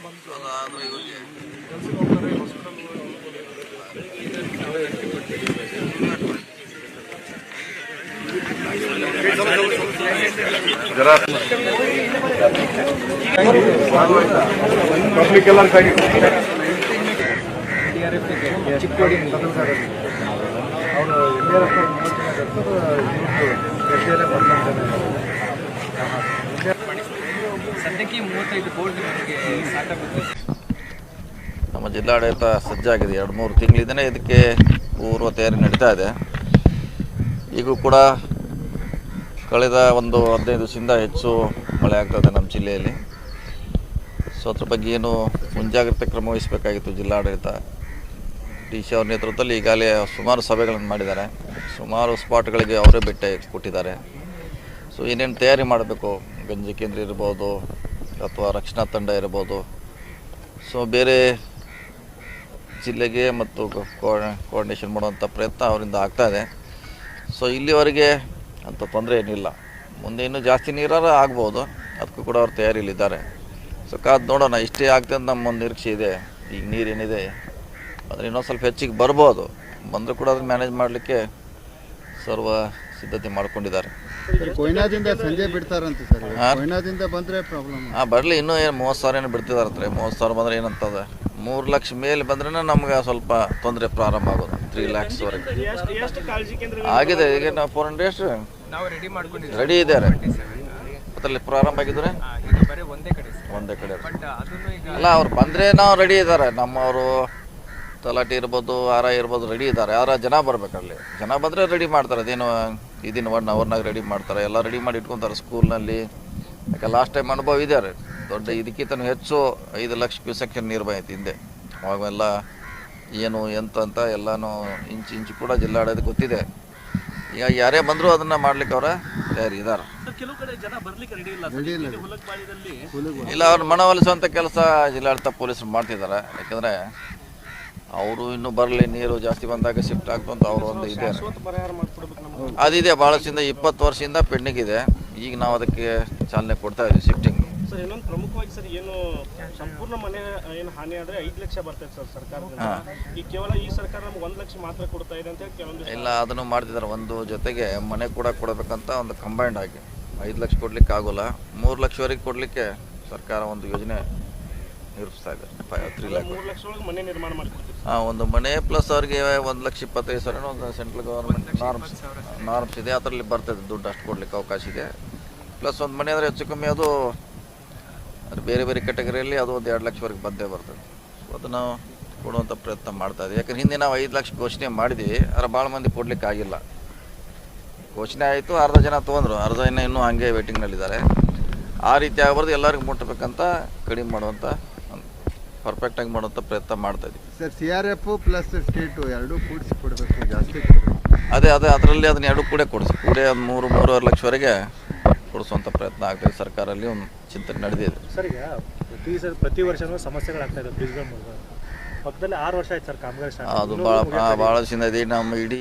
ಬಂತು ಅದಾದ್ರೂ ಇವ್ರಿಗೆ ಕೆಲ್ಸಕ್ಕೆ ಹೋಗ್ತಾರೆ ಹಾಸ್ಪಿಟಲ್ ಪಬ್ಲಿಕ್ ಎಲ್ಲರೂ ಸಾಗಿ ಚಿಕ್ಕೋಡಿ ಅವರು ಎಲ್ ಸದ್ಯಕ್ಕೆ ಮೂವತ್ತೈದು ಕೋಟಿ ನಮ್ಮ ಜಿಲ್ಲಾಡಳಿತ ಸಜ್ಜಾಗಿದೆ. ಎರಡು ಮೂರು ತಿಂಗಳಿಂದನೇ ಇದಕ್ಕೆ ಪೂರ್ವ ತಯಾರಿ ನಡೀತಾ ಇದೆ. ಈಗೂ ಕೂಡ ಕಳೆದ ಒಂದು ಹದಿನೈದು ದಿವಸದಿಂದ ಹೆಚ್ಚು ಮಳೆ ಆಗ್ತದೆ ನಮ್ಮ ಜಿಲ್ಲೆಯಲ್ಲಿ. ಸೊ, ಅದ್ರ ಬಗ್ಗೆ ಏನು ಮುಂಜಾಗ್ರತೆ ಕ್ರಮ ವಹಿಸಬೇಕಾಗಿತ್ತು ಜಿಲ್ಲಾಡಳಿತ? ಡಿ ಸಿ ಅವ್ರ ನೇತೃತ್ವದಲ್ಲಿ ಈಗಾಗಲೇ ಸುಮಾರು ಸಭೆಗಳನ್ನು ಮಾಡಿದ್ದಾರೆ. ಸುಮಾರು ಸ್ಪಾಟ್ಗಳಿಗೆ ಅವರೇ ಭೇಟಿ ಕೊಟ್ಟಿದ್ದಾರೆ. ಸೊ, ಏನೇನು ತಯಾರಿ ಮಾಡಬೇಕು? ಗಂಜಿ ಕೇಂದ್ರ ಇರ್ಬೋದು ಅಥವಾ ರಕ್ಷಣಾ ತಂಡ ಇರ್ಬೋದು. ಸೊ ಬೇರೆ ಜಿಲ್ಲೆಗೆ ಮತ್ತು ಕೋಆರ್ಡಿನೇಷನ್ ಮಾಡುವಂಥ ಪ್ರಯತ್ನ ಅವರಿಂದ ಆಗ್ತಾಯಿದೆ ಸೊ ಇಲ್ಲಿವರೆಗೆ ಅಂಥ ತೊಂದರೆ ಏನಿಲ್ಲ. ಮುಂದೆ ಇನ್ನೂ ಜಾಸ್ತಿ ನೀರಾರು ಆಗ್ಬೋದು. ಅದಕ್ಕೂ ಕೂಡ ಅವ್ರು ತಯಾರಿಯಲ್ಲಿದ್ದಾರೆ. ಸೊ ಕಾದು ನೋಡೋಣ. ಇಷ್ಟೇ ಆಗ್ತದೆ ಅಂತ ನಮ್ಮ ಒಂದು ನಿರೀಕ್ಷೆ ಇದೆ. ಈಗ ನೀರೇನಿದೆ ಆದರೆ ಇನ್ನೊಂದು ಸ್ವಲ್ಪ ಹೆಚ್ಚಿಗೆ ಬರ್ಬೋದು. ಬಂದರೂ ಕೂಡ ಅದನ್ನು ಮ್ಯಾನೇಜ್ ಮಾಡಲಿಕ್ಕೆ ಸರ್ವ ಸಿದ್ಧತೆ ಮಾಡ್ಕೊಂಡಿದ್ದಾರೆ. ಕೊಯ್ನಾದಿಂದ ಸಂಜೆ ಬಿಡ್ತಾರಂತೆ ಸರ್. ಹಾ? ಕೊಯ್ನಾದಿಂದ ಬಂದ್ರೆ ಪ್ರಾಬ್ಲಮ್ ಹಾಂ ಬರಲಿ ಇನ್ನೂ ಏನು ಮೂವತ್ತು ಸಾವಿರ ಏನು ಬಿಡ್ತಿದಾರಂತ್ರಿ ಮೂವತ್ತು ಸಾವಿರ ಬಂದರೆ ಏನಂತದೆ? ಮೂರು ಲಕ್ಷ ಮೇಲೆ ಬಂದ್ರೆ ನಮ್ಗೆ ಸ್ವಲ್ಪ ತೊಂದರೆ ಪ್ರಾರಂಭ ಆಗೋದು. ತ್ರೀ ಲ್ಯಾಕ್ಸ್ವರೆಗೆ ಆಗಿದೆ ಈಗ ನಾವು ಫೋರ್ ಹಂಡ್ರೆಡ್ ಎಷ್ಟು? ರೆಡಿ ಮಾಡ್ಕೊಂಡಿದ್ದೀವಿ. ರೆಡಿ ಇದ್ದಾರೆ. ಅದರಲ್ಲಿ ಪ್ರಾರಂಭ ಆಗಿದ್ರೆ ಒಂದೇ ಕಡೆ ಸರ್. ಒಂದೇ ಕಡೆ ಬಟ್ ಅದನ್ನು ಈಗ ಅಲ್ಲ ಅವ್ರು ಬಂದರೆ ನಾವು ರೆಡಿ ಇದ್ದಾರೆ. ನಮ್ಮವರು ತಲಾಟಿ ಇರ್ಬೋದು ಆರ ಇರ್ಬೋದು ರೆಡಿ ಇದ್ದಾರೆ. ಯಾರ ಜನ ಬರ್ಬೇಕಲ್ಲಿ. ಜನ ಬಂದರೆ ರೆಡಿ ಮಾಡ್ತಾರೆ. ಅದೇನು ಇದೀನ ಒನ್ ಅವರ್ನಾಗ ರೆಡಿ ಮಾಡ್ತಾರೆ. ಎಲ್ಲ ರೆಡಿ ಮಾಡಿ ಇಟ್ಕೊತಾರೆ ಸ್ಕೂಲ್ನಲ್ಲಿ ಯಾಕೆ ಲಾಸ್ಟ್ ಟೈಮ್ ಅನುಭವ ಇದ್ದಾರೆ ದೊಡ್ಡ ಇದಕ್ಕಿಂತ ಹೆಚ್ಚು ಐದು ಲಕ್ಷ ಕ್ಯೂಸೆಕ್ ನೀರು ಬಂದಿತ್ತು ಹಿಂದೆ. ಅವಾಗೆಲ್ಲ ಏನು ಎಂತ ಅಂತ ಎಲ್ಲನೂ ಇಂಚು ಇಂಚು ಕೂಡ ಜಿಲ್ಲಾಡೋದು ಗೊತ್ತಿದೆ. ಈಗ ಯಾರೇ ಬಂದರೂ ಅದನ್ನು ಮಾಡ್ಲಿಕ್ಕೆ ಅವರ ತಯಾರಿ ಇದ್ದಾರೆ ಕೆಲವು ಕಡೆ ಜನ ಬರ್ಲಿಕ್ಕೆ ರೆಡಿ ಇಲ್ಲ. ಅವ್ರ ಇಲ್ಲ. ಹುಲಕ್ಬಾಳಿದಲ್ಲಿ ಇಲ್ಲ ಅವ್ರು ಮನವೊಲಿಸುವಂಥ ಕೆಲಸ ಜಿಲ್ಲಾಡಳಿತ ಪೊಲೀಸರು ಮಾಡ್ತಿದ್ದಾರೆ ಯಾಕಂದರೆ ಅವರು ಇನ್ನೂ ಬರಲಿ ನೀರು ಜಾಸ್ತಿ ಬಂದಾಗ ಶಿಫ್ಟ್ ಆಗ್ತಂತ ಅವರು ಒಂದು ಇದೆ ಅದಿದೆ ಭಾಳಷ್ಟಿಂದ ಇಪ್ಪತ್ತು ವರ್ಷದಿಂದ ಪೆಂಡಿಂಗ್ ಇದೆ. ಈಗ ನಾವು ಅದಕ್ಕೆ ಚಾಲನೆ ಕೊಡ್ತಾ ಇದ್ದೀವಿ ಶಿಫ್ಟಿಂಗ್ ಸರ್ ಇನ್ನೊಂದು ಪ್ರಮುಖವಾಗಿ ಸರ್ ಏನು ಸಂಪೂರ್ಣ ಮನೆ ಏನು ಹಾನಿ ಆದ್ರೆ ಐದು ಲಕ್ಷ ಬರ್ತೈತೆ ಸರ್ ಸರ್ಕಾರದಿಂದ. ಈ ಕೇವಲ ಈ ಸರ್ಕಾರ ನಮ್ಗೆ ಒಂದು ಲಕ್ಷ ಮಾತ್ರ ಕೊಡ್ತಾ ಇದೆ ಅಂತ ಹೇಳಿ ಕೆಲವೊಂದು ಇಲ್ಲ ಅದನ್ನು ಮಾಡ್ತಿದ್ದಾರೆ. ಒಂದು ಜೊತೆಗೆ ಮನೆ ಕೂಡ ಕೊಡಬೇಕಂತ ಒಂದು ಕಂಬೈಂಡ್ ಆಗಿ. ಐದು ಲಕ್ಷ ಕೊಡ್ಲಿಕ್ಕೆ ಆಗೋಲ್ಲ ಮೂರು ಲಕ್ಷವರೆಗೆ ಕೊಡಲಿಕ್ಕೆ ಸರ್ಕಾರ ಒಂದು ಯೋಜನೆ ನಿರೂಪಿಸ್ತಾ ಇದ್ದಾರೆ. ತ್ರೀ ಲ್ಯಾಕ್ ಹಾಂ ಒಂದು ಮನೆ ಪ್ಲಸ್ ಅವ್ರಿಗೆ ಒಂದು ಲಕ್ಷ ಇಪ್ಪತ್ತೈದು ಸಾವಿರ ಒಂದು ಸೆಂಟ್ರಲ್ ಗೌರ್ಮೆಂಟ್ ನಾರ್ಮ್ಸ್ ನಾರ್ಮ್ಸ್ ಇದೆ. ಅದರಲ್ಲಿ ಬರ್ತದೆ ದುಡ್ಡು ಅಷ್ಟು ಕೊಡ್ಲಿಕ್ಕೆ ಅವಕಾಶ ಇದೆ. ಪ್ಲಸ್ ಒಂದು ಮನೆ ಅಂದರೆ ಹೆಚ್ಚು ಕಮ್ಮಿ ಅದು ಅದು ಬೇರೆ ಬೇರೆ ಕ್ಯಾಟಗರಿಯಲ್ಲಿ ಅದು ಒಂದು ಎರಡು ಲಕ್ಷವರೆಗೆ ಬಂದೇ ಬರ್ತದೆ. ಸೊ ನಾವು ಕೊಡುವಂಥ ಪ್ರಯತ್ನ ಮಾಡ್ತಾ ಇದ್ದೀವಿ. ಯಾಕಂದ್ರೆ ಹಿಂದೆ ನಾವು ಐದು ಲಕ್ಷ ಘೋಷಣೆ ಮಾಡಿದ್ವಿ ಆದರೆ ಭಾಳ ಮಂದಿ ಕೊಡ್ಲಿಕ್ಕೆ ಆಗಿಲ್ಲ. ಘೋಷಣೆ ಆಯಿತು ಅರ್ಧ ಜನ ತೊಗೊಂಡ್ರು. ಅರ್ಧ ಜನ ಇನ್ನೂ ಹಂಗೆ ವೇಟಿಂಗ್ನಲ್ಲಿದ್ದಾರೆ ಆ ರೀತಿ ಆಗಬಾರ್ದು. ಎಲ್ಲರಿಗೂ ಮುಟ್ಟಬೇಕಂತ ಕಡಿಮೆ ಮಾಡುವಂಥ ಪರ್ಫೆಕ್ಟಾಗಿ ಮಾಡುವಂಥ ಪ್ರಯತ್ನ ಮಾಡ್ತಾ ಇದೀವಿ. Sir C R F plus state ಎರಡೂ ಕೂಡಿಸಿ ಕೊಡಬೇಕು ಜಾಸ್ತಿ ಕೊಡಬೇಕು. ಅದೇ ಅದೇ ಅದರಲ್ಲಿ ಅದನ್ನ ಎರಡು ಕೂಡ ಕೊಡಿಸಿ. ಕೂಡ ಒಂದು ಮೂರು ಮೂರುವರೆ ಲಕ್ಷವರೆಗೆ ಕೊಡಿಸುವಂಥ ಪ್ರಯತ್ನ ಆಗ್ತದೆ ಸರ್ಕಾರಲ್ಲಿ ಒಂದು ಚಿಂತನೆ ನಡೆದಿದೆ. ಸರ್ ಈಗ ಪ್ರತಿ ಸರ್ ಪ್ರತಿ ವರ್ಷನೂ ಸಮಸ್ಯೆಗಳಾಗ್ತಾ ಇದೆ ಬ್ರಿಡ್ಜ್ಗಳ ಮೂಲಕ. ಪಕ್ಕದಲ್ಲಿ ಆರು ವರ್ಷ ಆಯ್ತು ಸರ್ ಕಾಮಗಾರಿ ಅದು ಭಾಳ ಭಾಳ ಇದೆ. ನಮ್ಮ ಇಡೀ